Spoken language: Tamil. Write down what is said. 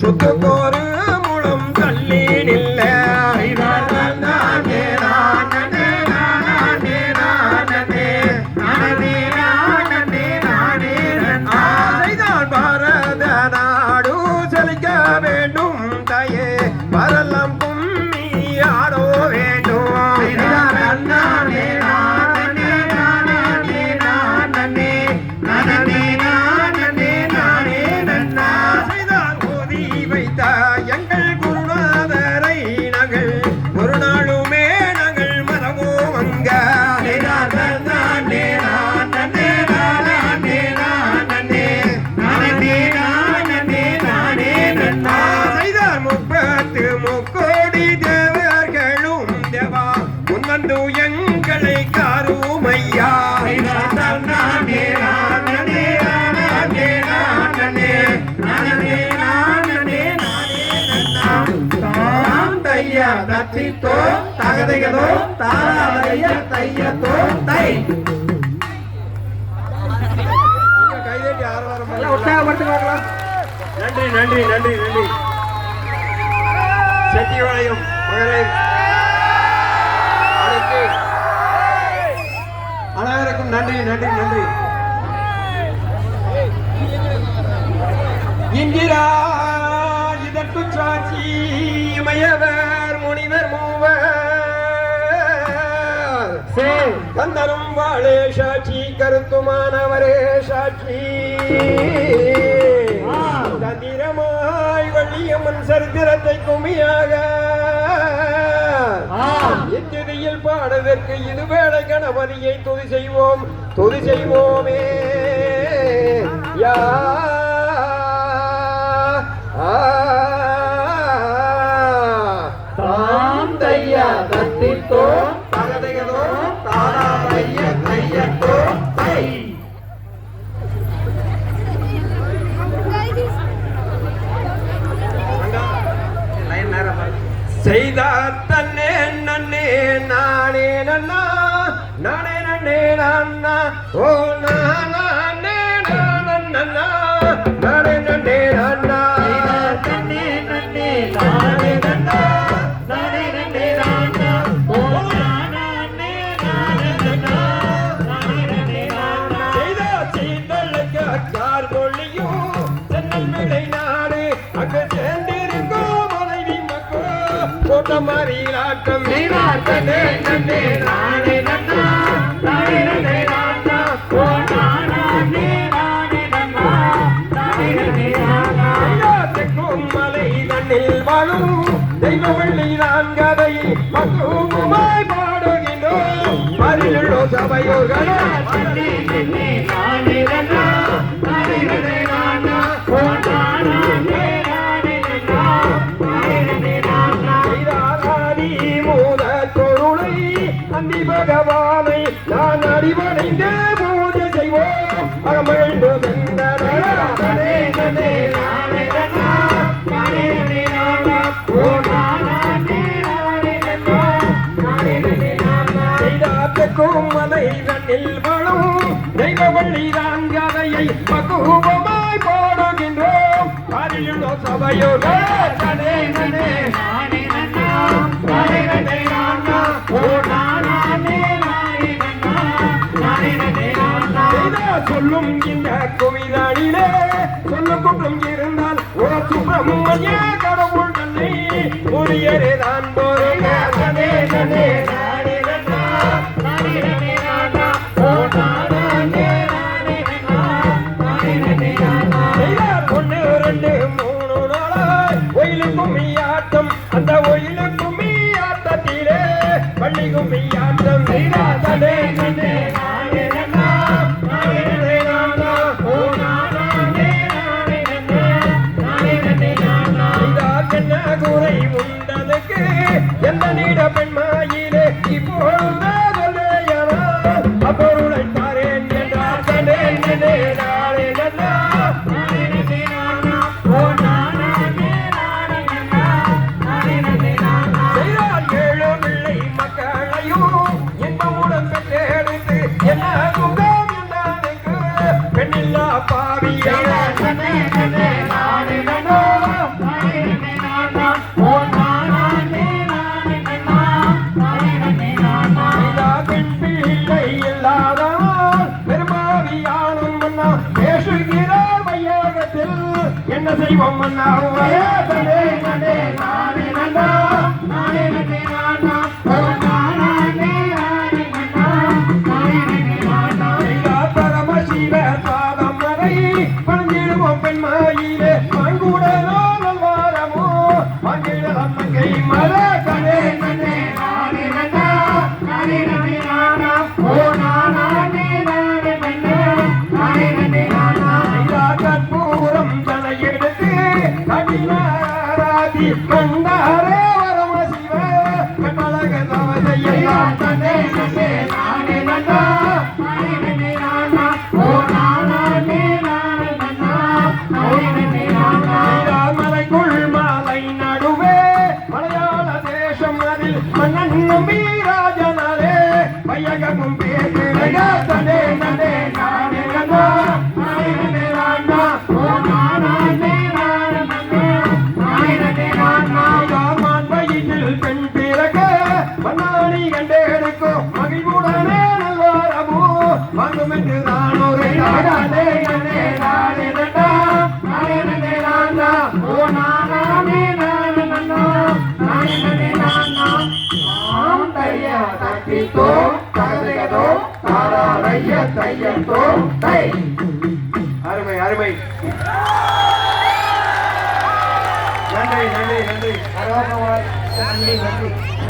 Çok yok bari எங்களை காருமையா? தத்தித்தோ தகதைகதோ தாராதைய தையத்தோ தை. கைதட்டி ஆரவாரம் உற்சாகப்படுத்தி பார்க்கலாம் நன்றி நன்றி நன்றி நன்றி. செட்டிவாளையம் மகளே. நன்றி நன்றி நன்றி. இந்திரா இதற்கு சாட்சி இமையவர் முனிவர் மூவர். கந்தரும் வாழே சாட்சி கருத்துமானவரே சாட்சி. தந்திரமாய் வள்ளியம்மன் சரித்திரத்தை கும்மியாக பாடதற்கு இதுவேள கணபதியை துதி செய்வோம் துதி செய்வோமே. யார் மாறி ஆட்டம் நீராட்டம் நன்னே நானே தமிழி நான் கதையை பக்குவமாய் பாடுகின்றோம். அருளுள்ளோ சபையோர்களே பகவானை நான் செய்வோம் அகமகிழ்ந்தோம் இதனில் வரும் தெய்வவள்ளி தான் கதையை பக்குவமாய் போடுகின்றோம். அறியுள்ளோ சபையோட சொல்லும் இந்த கோவிலாடிலே சொல்ல குற்றம் இருந்தால் ஒரு சுப்பிரமணிய கடவுள் தன்னை ஒரு ஏறேதான் போறேன் கும்மி ஆட்டம் அந்த ஒயிலு கும்மி ஆட்டத்திலே பள்ளி கும்மி ஆட்டம் நீராதனே நின்னே என்ன நீட பெண்மாயிலே நாளே நாளே தெய்வம் பாடி வந்தாரே வரம சிவ கட்டழக தவஜையா தன்னை தையோ தகதையதோ தாராளைய தையத்தோ தை. அருமை அருமை. நன்றி நன்றி நன்றி. நன்றி நன்றி.